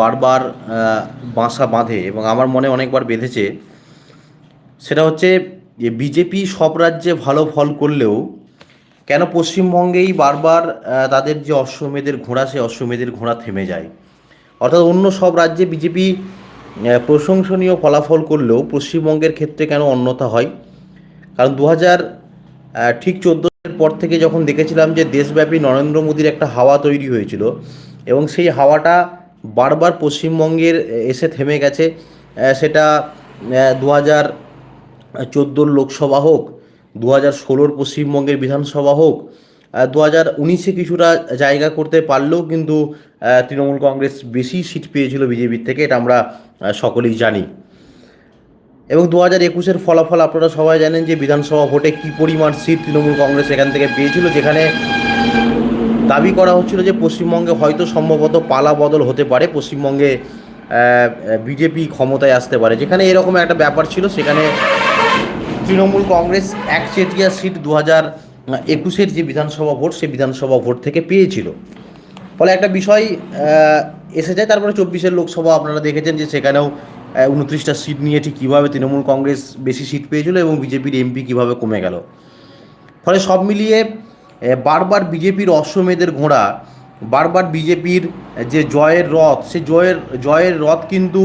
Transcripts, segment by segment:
বারবার বাসা বাঁধে এবং আমার মনে অনেকবার বেঁধেছে। সেটা হচ্ছে যে বিজেপি সব রাজ্যে ভালো ফল করলেও কেন পশ্চিমবঙ্গেই বারবার তাদের যে অশ্বমেধের ঘোড়া, সেই অশ্বমেধের ঘোড়া থেমে যায়। অর্থাৎ অন্য সব রাজ্যে বিজেপি প্রশংসনীয় ফলাফল করলেও পশ্চিমবঙ্গের ক্ষেত্রে কেন অন্যতা হয়? কারণ দু হাজার ঠিক চোদ্দোর পর থেকে যখন দেখেছিলাম যে দেশব্যাপী নরেন্দ্র মোদীর একটা হাওয়া তৈরি হয়েছিল এবং সেই হাওয়াটা বারবার পশ্চিমবঙ্গের এসে থেমে গেছে। সেটা দু হাজার চোদ্দোর লোকসভা হোক দু হাজার ষোলোর পশ্চিমবঙ্গের বিধানসভা হোক দু হাজার উনিশে কিছুটা জায়গা করতে পারলেও কিন্তু তৃণমূল কংগ্রেস বেশি সিট পেয়েছিল বিজেপির থেকে, এটা আমরা সকলেই জানি। এবং দু হাজার একুশের ফলাফল আপনারা সবাই জানেন যে বিধানসভা ভোটে কী পরিমাণ সিট তৃণমূল কংগ্রেস এখান থেকে পেয়েছিল, যেখানে দাবি করা হচ্ছিল যে পশ্চিমবঙ্গে হয়তো সম্ভবত পালা বদল হতে পারে, পশ্চিমবঙ্গে বিজেপি ক্ষমতায় আসতে পারে। যেখানে এরকম একটা ব্যাপার ছিল, সেখানে তৃণমূল কংগ্রেস একচেটিয়া সিট দু হাজার একুশের যে বিধানসভা ভোট, সেই বিধানসভা ভোট থেকে পেয়েছিল। ফলে একটা বিষয় এসে যায়। তারপরে চব্বিশের লোকসভা, আপনারা দেখেছেন যে সেখানেও উনত্রিশটা সিট নিয়ে ঠিক কীভাবে তৃণমূল কংগ্রেস বেশি সিট পেয়েছিল এবং বিজেপির এমপি কীভাবে কমে গেল। ফলে সব মিলিয়ে বারবার বিজেপির অশ্বমেধের ঘোড়া, বারবার বিজেপির যে জয়ের রথ, সে জয়ের জয়ের রথ কিন্তু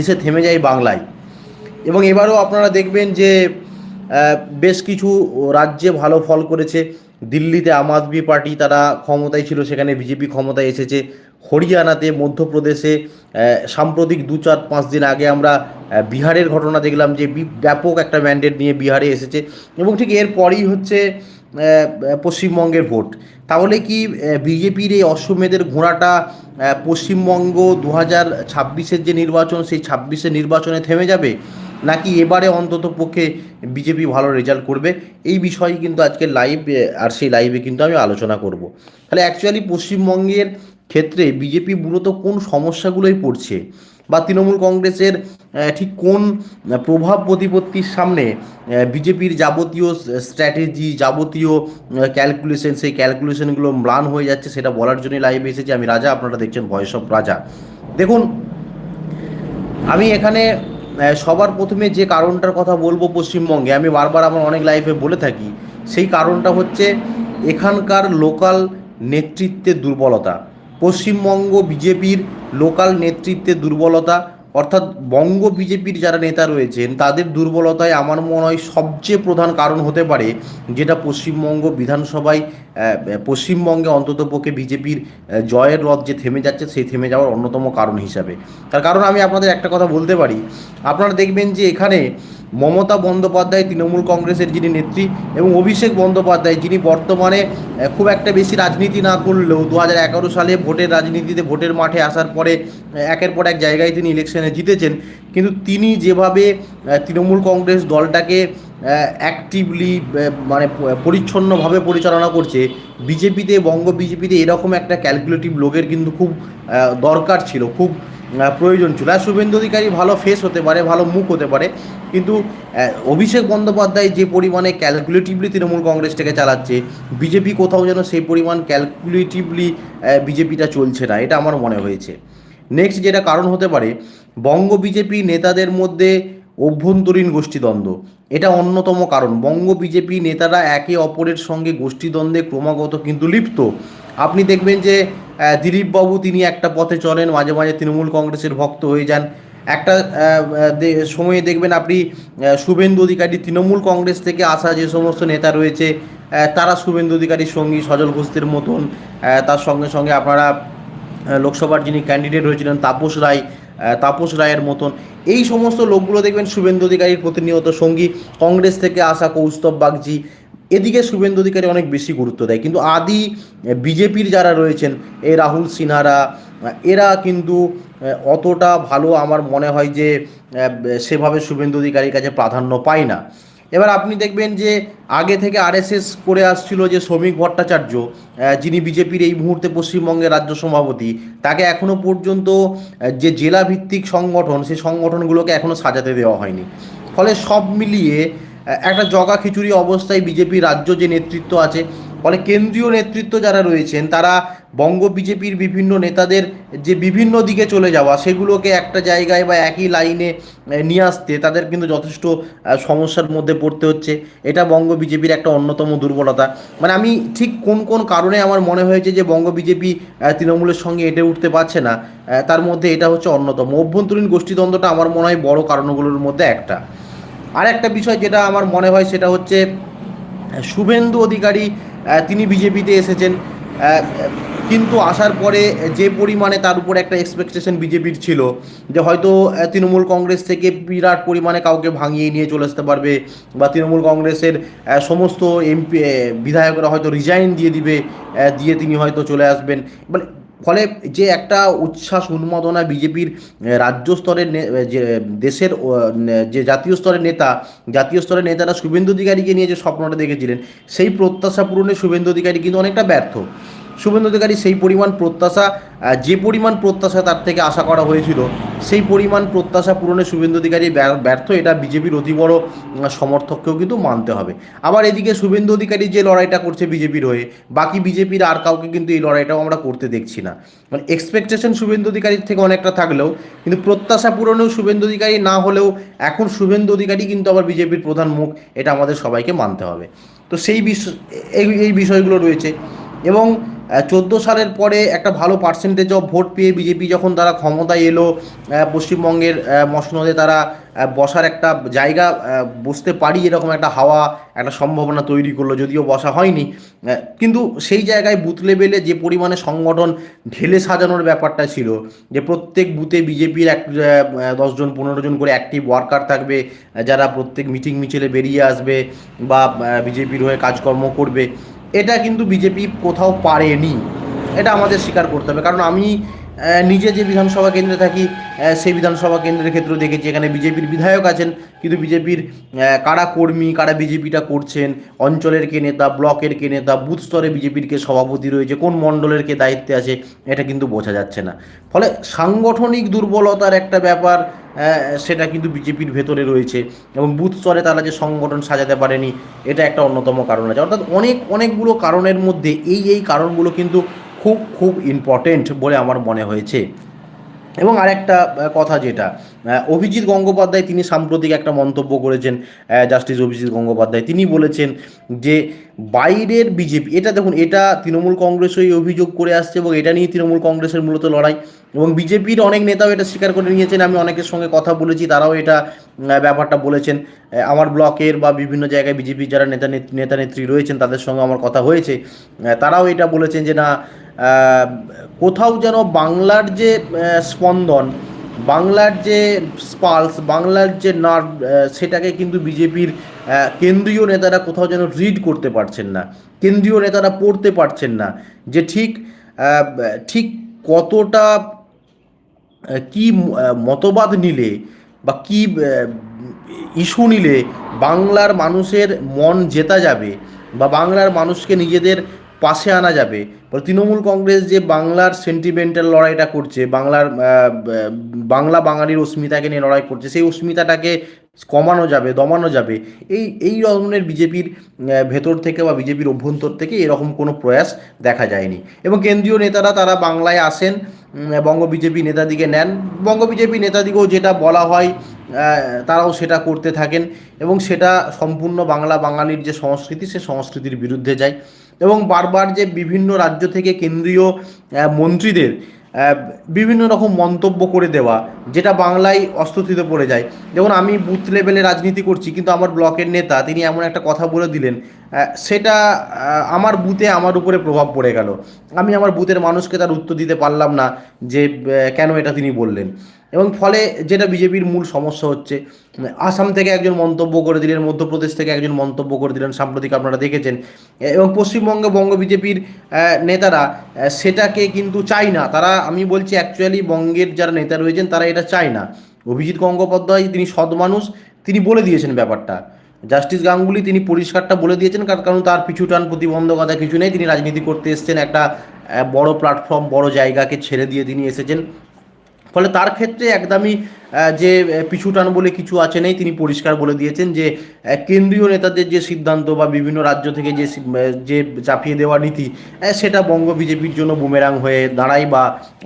এসে থেমে যায় বাংলায়। এবং এবারও আপনারা দেখবেন যে বেশ কিছু রাজ্যে ভালো ফল করেছে। দিল্লিতে আম আদমি পার্টি তারা ক্ষমতায় ছিল, সেখানে বিজেপি ক্ষমতায় এসেছে। হরিয়ানাতে মধ্যপ্রদেশে সাম্প্রতিক দু চার পাঁচ দিন আগে আমরা বিহারের ঘটনা দেখলাম যে ব্যাপক একটা ম্যান্ডেট নিয়ে বিহারে এসেছে। এবং ঠিক এরপরই হচ্ছে পশ্চিমবঙ্গের ভোট। তাহলে কি বিজেপির এই অশ্বমেধের ঘোড়াটা পশ্চিমবঙ্গ দু হাজার ছাব্বিশের যে নির্বাচন, সেই ছাব্বিশের নির্বাচনে থেমে যাবে? নাকি এবারে অন্তত পক্ষে বিজেপি ভালো রেজাল্ট করবে? এই বিষয়ে কিন্তু আজকে লাইভ আর সেই লাইভে কিন্তু আমি আলোচনা করব। তাহলে অ্যাকচুয়ালি পশ্চিমবঙ্গের ক্ষেত্রে বিজেপি মূলত কোন সমস্যাগুলোই পড়ছে? বা তৃণমূল কংগ্রেসের ঠিক কোন প্রভাব প্রতিপত্তির সামনে বিজেপির যাবতীয় স্ট্র্যাটেজি যাবতীয় ক্যালকুলেশন সেই ক্যালকুলেশনগুলো ম্লান হয়ে যাচ্ছে, সেটা বলার জন্য লাইভে এসেছি। আমি রাজা, আপনারা দেখছেন ভয়েস অফ রাজা। দেখুন, আমি এখানে সবার প্রথমে যে কারণটার কথা বলব পশ্চিমবঙ্গে, আমি বারবার আমার অনেক লাইফে বলে থাকি, সেই কারণটা হচ্ছে, এখানকার লোকাল নেতৃত্বের দুর্বলতা। পশ্চিমবঙ্গ বিজেপির লোকাল নেতৃত্বে দুর্বলতা, অর্থাৎ বঙ্গ বিজেপির যারা নেতা রয়েছেন, তাদের দুর্বলতায় আমার মনে হয় সবচেয়ে প্রধান কারণ হতে পারে যেটা পশ্চিমবঙ্গ বিধানসভায় পশ্চিমবঙ্গে অন্ততপক্ষে বিজেপির জয়ের রথ যে থেমে যাচ্ছে, সেই থেমে যাওয়ার অন্যতম কারণ হিসাবে। তার কারণ আমি আপনাদের একটা কথা বলতে পারি। আপনারা দেখবেন যে এখানে মমতা বন্দ্যোপাধ্যায়, তৃণমূল কংগ্রেসের যিনি নেত্রী এবং অভিষেক বন্দ্যোপাধ্যায়, যিনি বর্তমানে খুব একটা বেশি রাজনীতি না করলেও দু হাজার এগারো সালে ভোটের রাজনীতিতে ভোটের মাঠে আসার পরে একের পর এক জায়গায় তিনি ইলেকশনে জিতেছেন। কিন্তু তিনি যেভাবে তৃণমূল কংগ্রেস দলটাকে অ্যাক্টিভলি মানে পরিচ্ছন্নভাবে পরিচালনা করছে, বিজেপিতে, বঙ্গ বিজেপিতে এরকম একটা ক্যালকুলেটিভ লোকের কিন্তু খুব দরকার ছিল। খুব প্রয়োজন ছিল। আর শুভেন্দু অধিকারী ভালো ফেস হতে পারে, ভালো মুখ হতে পারে, কিন্তু অভিষেক বন্দ্যোপাধ্যায় যে পরিমাণে ক্যালকুলেটিভলি তৃণমূল কংগ্রেসটাকে চালাচ্ছে, বিজেপি কোথাও যেন সেই পরিমাণ ক্যালকুলেটিভলি বিজেপিটা চলছে না, এটা আমার মনে হয়েছে। নেক্সট যেটা কারণ হতে পারে, বঙ্গ বিজেপি নেতাদের মধ্যে অভ্যন্তরীণ গোষ্ঠীদ্বন্দ্ব। এটা অন্যতম কারণ। বঙ্গ বিজেপি নেতারা একে অপরের সঙ্গে গোষ্ঠীদ্বন্দ্বে ক্রমাগত কিন্তু লিপ্ত। আপনি দেখবেন যে দিলীপবাবু তিনি একটা পথে চলেন, মাঝে মাঝে তৃণমূল কংগ্রেসের ভক্ত হয়ে যান। একটা সময়ে দেখবেন আপনি শুভেন্দু অধিকারী তৃণমূল কংগ্রেস থেকে আসা যে সমস্ত নেতা রয়েছে তারা শুভেন্দু অধিকারীর সঙ্গী সজল ঘোষদের মতন তার সঙ্গে সঙ্গে আপনারা লোকসভার যিনি ক্যান্ডিডেট হয়েছিলেন তাপস রায় তাপস রায়ের মতন। এই সমস্ত লোকগুলো দেখবেন শুভেন্দু অধিকারীর প্রতিনিয়ত সঙ্গী। কংগ্রেস থেকে আসা কৌস্তব বাগজি এদিকে শুভেন্দু অধিকারী অনেক বেশি গুরুত্ব দেয়, কিন্তু আদি বিজেপির যারা রয়েছেন এই রাহুল সিনহারা, এরা কিন্তু অতটা ভালো আমার মনে হয় যে সেভাবে শুভেন্দু অধিকারীর কাছে প্রাধান্য পায় না। এবার আপনি দেখবেন যে, আগে থেকে আরএসএস করে আসছিল যে শ্রমিক ভট্টাচার্য যিনি বিজেপির এই মুহূর্তে পশ্চিমবঙ্গের রাজ্য সভাপতি, তাকে এখনও পর্যন্ত যে জেলা ভিত্তিক সংগঠন, সেই সংগঠনগুলোকে এখনও সাজাতে দেওয়া হয়নি। ফলে সব মিলিয়ে একটা জগা খিচুড়ি অবস্থায় বিজেপি রাজ্য যে নেতৃত্ব আছে, ফলে কেন্দ্রীয় নেতৃত্ব যারা রয়েছেন, তারা বঙ্গ বিজেপির বিভিন্ন নেতাদের যে বিভিন্ন দিকে চলে যাওয়া, সেগুলোকে একটা জায়গায় বা একই লাইনে নিয়ে আসতে তাদের কিন্তু যথেষ্ট সমস্যার মধ্যে পড়তে হচ্ছে। এটা বঙ্গ বিজেপির একটা অন্যতম দুর্বলতা। মানে আমি ঠিক কোন কোন কারণে আমার মনে হয়েছে যে বঙ্গ বিজেপি তৃণমূলের সঙ্গে এটে উঠতে পারছে না তার মধ্যে এটা হচ্ছে অন্যতম। অভ্যন্তরীণ গোষ্ঠীদ্বন্দ্বটা আমার মনে হয় বড় কারণগুলোর মধ্যে একটা। আর একটা বিষয় যেটা আমার মনে হয় সেটা হচ্ছে শুভেন্দু অধিকারী তিনি বিজেপিতে এসেছেন কিন্তু আসার পরে যে পরিমাণে তার উপর একটা এক্সপেকটেশন বিজেপির ছিল, যে হয়তো তৃণমূল কংগ্রেস থেকে বিরাট পরিমাণে কাউকে ভাঙিয়ে নিয়ে চলে আসতে পারবে, বা তৃণমূল কংগ্রেসের সমস্ত এমপি বিধায়করা হয়তো রিজাইন দিয়ে দিবে দিয়ে তিনি হয়তো চলে আসবেন। মানে ফলে যে একটা উচ্ছ্বাস উন্মাদনা বিজেপির রাজ্য স্তরের যে, দেশের যে জাতীয় স্তরের নেতা, জাতীয় স্তরের নেতারা শুভেন্দু অধিকারীকে নিয়ে যে স্বপ্নটা দেখেছিলেন, সেই প্রত্যাশা পূরণে শুভেন্দু অধিকারী কিন্তু অনেকটা ব্যর্থ। শুভেন্দু অধিকারী সেই পরিমাণ প্রত্যাশা যে পরিমাণ প্রত্যাশা তার থেকে আশা করা হয়েছিল, সেই পরিমাণ প্রত্যাশা পূরণে শুভেন্দু অধিকারী ব্যর- ব্যর্থ। এটা বিজেপির অতি বড় সমর্থককেও কিন্তু মানতে হবে। আবার এদিকে শুভেন্দু অধিকারী যে লড়াইটা করছে বিজেপির হয়ে, বাকি বিজেপির আর কাউকে কিন্তু এই লড়াইটাও আমরা করতে দেখছি না। মানে এক্সপেকটেশন শুভেন্দু অধিকারীর থেকে অনেকটা থাকলেও, কিন্তু প্রত্যাশা পূরণেও শুভেন্দু অধিকারী না হলেও, এখন শুভেন্দু অধিকারী কিন্তু আবার বিজেপির প্রধান মুখ, এটা আমাদের সবাইকে মানতে হবে। তো সেই বিষয় এই বিষয়গুলো রয়েছে। এবং চোদ্দ সালের পরে একটা ভালো পার্সেন্টেজ অফ ভোট পেয়ে বিজেপি যখন তারা ক্ষমতায় এলো পশ্চিমবঙ্গের মসনদে তারা বসার একটা জায়গা বসতে পারি এরকম একটা হাওয়া, একটা সম্ভাবনা তৈরি করল, যদিও বসা হয়নি। কিন্তু সেই জায়গায় বুথ লেভেলে যে পরিমাণে সংগঠন ঢেলে সাজানোর ব্যাপারটা ছিল, যে প্রত্যেক বুথে বিজেপির এক দশজন পনেরো জন করে অ্যাক্টিভ ওয়ার্কার থাকবে যারা প্রত্যেক মিটিং মিছিলে বেরিয়ে আসবে বা বিজেপির হয়ে কাজকর্ম করবে এটা কিন্তু বিজেপি কোথাও পারেনি। এটা আমাদের স্বীকার করতে হবে। কারণ আমি নিজে যে বিধানসভা কেন্দ্রে থাকি সেই বিধানসভা কেন্দ্রের ক্ষেত্রে দেখেছি, এখানে বিজেপির বিধায়ক আছেন, কিন্তু বিজেপির কারা কর্মী, কারা বিজেপিটা করছেন, অঞ্চলের কে নেতা, ব্লকের কে নেতা, বুথ স্তরে বিজেপির কে সভাপতি রয়েছে, কোন মণ্ডলের কে দায়িত্বে আছে, এটা কিন্তু বোঝা যাচ্ছে না। ফলে সাংগঠনিক দুর্বলতার একটা ব্যাপার সেটা কিন্তু বিজেপির ভেতরে রয়েছে। এবং বুথ স্তরে তারা যে সংগঠন সাজাতে পারেনি, এটা একটা অন্যতম কারণ আছে। অর্থাৎ অনেক, অনেকগুলো কারণের মধ্যে এই এই কারণগুলো কিন্তু খুব খুব ইম্পর্টেন্ট বলে আমার মনে হয়েছে। এবং আরেকটা কথা যেটা অভিজিৎ গঙ্গোপাধ্যায় তিনি সাম্প্রতিক একটা মন্তব্য করেছেন জাস্টিস অভিজিৎ গঙ্গোপাধ্যায়। তিনি বলেছেন যে বাইরের বিজেপি, এটা দেখুন, এটা তৃণমূল কংগ্রেসই অভিযোগ করে আসছে এবং এটা নিয়ে তৃণমূল কংগ্রেসের মূলত লড়াই। এবং বিজেপির অনেক নেতাও এটা স্বীকার করে নিয়েছেন, আমি অনেকের সঙ্গে কথা বলেছি, তারাও এটা ব্যাপারটা বলেছেন। আমার ব্লকের বা বিভিন্ন জায়গায় বিজেপির যারা নেতা নেতা নেত্রী রয়েছেন, তাদের সঙ্গে আমার কথা হয়েছে। তারাও এটা বলেছেন যে না কোথাও যেন বাংলার যে স্পন্দন, বাংলার যে স্পালস বাংলার যে নার্ভ সেটাকে কিন্তু বিজেপির কেন্দ্রীয় নেতারা কোথাও যেন রিড করতে পারছেন না, কেন্দ্রীয় নেতারা পড়তে পারছেন না যে ঠিক ঠিক কতটা কি মতবাদ নিলে বা কি ইস্যু নিলে বাংলার মানুষের মন জেতা যাবে বা বাংলার মানুষকে নিজেদের পাশে আনা যাবে। তৃণমূল কংগ্রেস যে বাংলার সেন্টিমেন্টাল লড়াইটা করছে, বাংলার বাংলা বাঙালির অস্মিতাকে নিয়ে লড়াই করছে, সেই অস্মিতাটাকে কমানো যাবে, দমানো যাবে। এই এই ধরনের বিজেপির ভেতর থেকে বা বিজেপির অভ্যন্তর থেকে এরকম কোনো প্রয়াস দেখা যায়নি। এবং কেন্দ্রীয় নেতারা তারা বাংলায় আসেন বঙ্গ বিজেপি নেতাদিকে নেন। বঙ্গ বিজেপি নেতাদিকেও যেটা বলা হয় তারাও সেটা করতে থাকেন এবং সেটা সম্পূর্ণ বাংলা বাঙালির যে সংস্কৃতি, সে সংস্কৃতির বিরুদ্ধে যায়। এবং বারবার যে বিভিন্ন রাজ্য থেকে কেন্দ্রীয় মন্ত্রীদের বিভিন্ন রকম মন্তব্য করে দেওয়া, যেটা বাংলায় অস্তুতিতে পড়ে যায়। যেমন আমি বুথ লেভেলে রাজনীতি করছি, কিন্তু আমার ব্লকের নেতা, তিনি এমন একটা কথা বলে দিলেন সেটা আমার বুথে আমার উপরে প্রভাব পড়ে গেল। আমি আমার বুথের মানুষকে তার উত্তর দিতে পারলাম না যে কেন এটা তিনি বললেন। এবং ফলে যেটা বিজেপির মূল সমস্যা হচ্ছে, আসাম থেকে একজন মন্তব্য করে দিলেন, মধ্যপ্রদেশ থেকে একজন মন্তব্য করে দিলেন, সাম্প্রতিক আপনারা দেখেছেন। এবং পশ্চিমবঙ্গে বঙ্গ বিজেপির নেতারা সেটাকে কিন্তু চায় না। তারা, আমি বলছি অ্যাকচুয়ালি বঙ্গের যারা নেতা রয়েছেন, তারা এটা চায় না। অভিজিৎ গঙ্গোপাধ্যায় তিনি সৎ মানুষ, তিনি বলে দিয়েছেন ব্যাপারটা। জাস্টিস গাঙ্গুলি তিনি পরিষ্কারটা বলে দিয়েছেন, কার- কারণ তার পিছু টান, প্রতিবন্ধকতা কিছু নেই। তিনি রাজনীতি করতে এসেছেন একটা বড় প্ল্যাটফর্ম বড় জায়গাকে ছেড়ে দিয়ে তিনি এসেছেন। ফলে তার ক্ষেত্রে একদমই যে পিছুটান বলে কিছু আছে নেই, তিনি পরিষ্কার বলে দিয়েছেন যে কেন্দ্রীয় নেতাদের যে সিদ্ধান্ত বা বিভিন্ন রাজ্য থেকে যে যে চাপিয়ে দেওয়া নীতি সেটা বঙ্গ বিজেপির জন্য বুমেরাং হয়ে দাঁড়ায় বা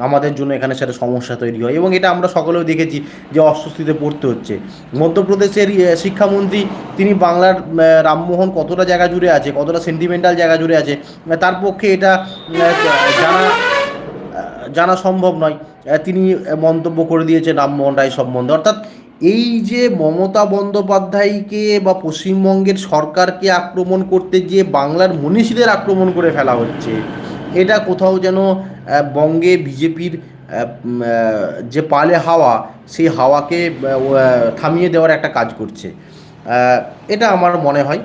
আমাদের জন্য এখানে সেটা সমস্যা তৈরি হয়। এবং এটা আমরা সকলেও দেখেছি যে অস্বস্তিতে পড়তে হচ্ছে। মধ্যপ্রদেশের শিক্ষামন্ত্রী, তিনি বাংলার রামমোহন কতটা জায়গা জুড়ে আছে, কতটা সেন্টিমেন্টাল জায়গা জুড়ে আছে তার পক্ষে এটা জানা জানা সম্ভব নয়। তিনি মন্তব্য করে দিয়েছেন রামমোহন রায় সম্বন্ধে। অর্থাৎ এই যে মমতা বন্দ্যোপাধ্যায়কে বা পশ্চিমবঙ্গের সরকারকে আক্রমণ করতে গিয়ে বাংলার মনীষীদের আক্রমণ করে ফেলা হচ্ছে, এটা কোথাও যেন বঙ্গে বিজেপির যে পালে হাওয়া, সেই হাওয়াকে থামিয়ে দেওয়ার একটা কাজ করছে। এটা আমার মনে হয়।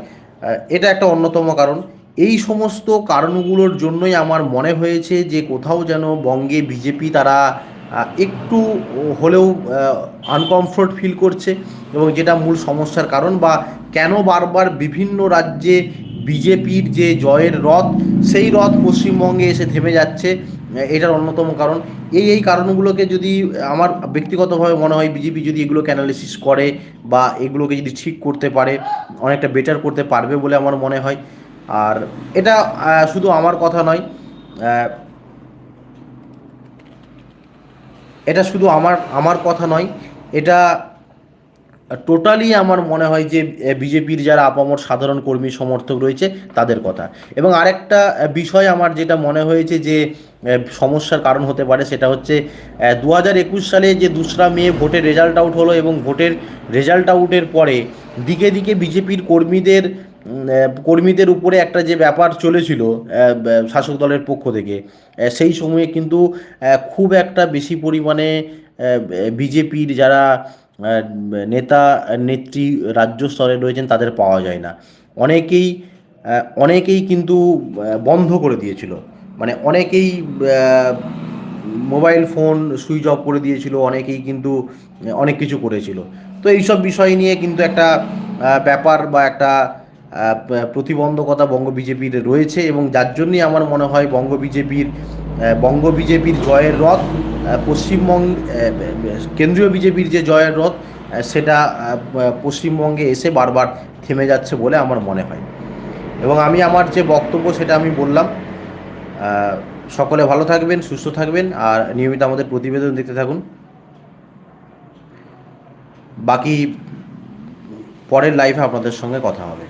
এটা একটা অন্যতম কারণ। এই সমস্ত কারণগুলোর জন্যই আমার মনে হয়েছে যে কোথাও যেন বঙ্গে বিজেপি তারা একটু হলেও আনকমফোর্ট ফিল করছে এবং যেটা মূল সমস্যার কারণ বা কেন বারবার বিভিন্ন রাজ্যে বিজেপির যে জয়ের রথ, সেই রথ পশ্চিমবঙ্গে এসে থেমে যাচ্ছে এটার অন্যতম কারণ। এই এই কারণগুলোকে যদি আমার ব্যক্তিগতভাবে মনে হয় বিজেপি যদি এগুলোকে অ্যানালিসিস করে বা এগুলোকে যদি ঠিক করতে পারে, অনেকটা বেটার করতে পারবে বলে আমার মনে হয়। আর এটা শুধু আমার কথা নয় এটা শুধু আমার আমার কথা নয়, এটা টোটালি আমার মনে হয় যে বিজেপির যারা আপামর সাধারণ কর্মী সমর্থক রয়েছে, তাদের কথা। এবং আরেকটা বিষয় আমার যেটা মনে হয়েছে যে সমস্যার কারণ হতে পারে, সেটা হচ্ছে দু হাজার একুশ সালে যে দুসরা মে ভোটের রেজাল্ট আউট হলো এবং ভোটের রেজাল্ট আউটের পরে দিকে দিকে বিজেপির কর্মীদের কর্মীদের উপরে একটা যে ব্যাপার চলেছিল শাসক দলের পক্ষ থেকে সেই সময়ে কিন্তু খুব একটা বেশি পরিমাণে বিজেপির যারা নেতা, নেত্রী রাজ্য স্তরে রয়েছেন তাদের পাওয়া যায় না। অনেকেই অনেকেই কিন্তু বন্ধ করে দিয়েছিল। মানে অনেকেই মোবাইল ফোন সুইচ অফ করে দিয়েছিল, অনেকেই কিন্তু, অনেক কিছু করেছিল। তো এইসব বিষয় নিয়ে কিন্তু একটা ব্যাপার বা একটা প্রতিবন্ধকতা বঙ্গ বিজেপির রয়েছে এবং যার জন্যই আমার মনে হয় বঙ্গ বিজেপির বঙ্গ বিজেপির জয়ের রথ পশ্চিমবঙ্গ কেন্দ্রীয় বিজেপির যে জয়ের রথ সেটা পশ্চিমবঙ্গে এসে বারবার থেমে যাচ্ছে বলে আমার মনে হয়। এবং আমি আমার যে বক্তব্য সেটা আমি বললাম সকলে ভালো থাকবেন, সুস্থ থাকবেন, আর নিয়মিত আমাদের প্রতিবেদন দেখতে থাকুন। বাকি পরের লাইফে আপনাদের সঙ্গে কথা হবে।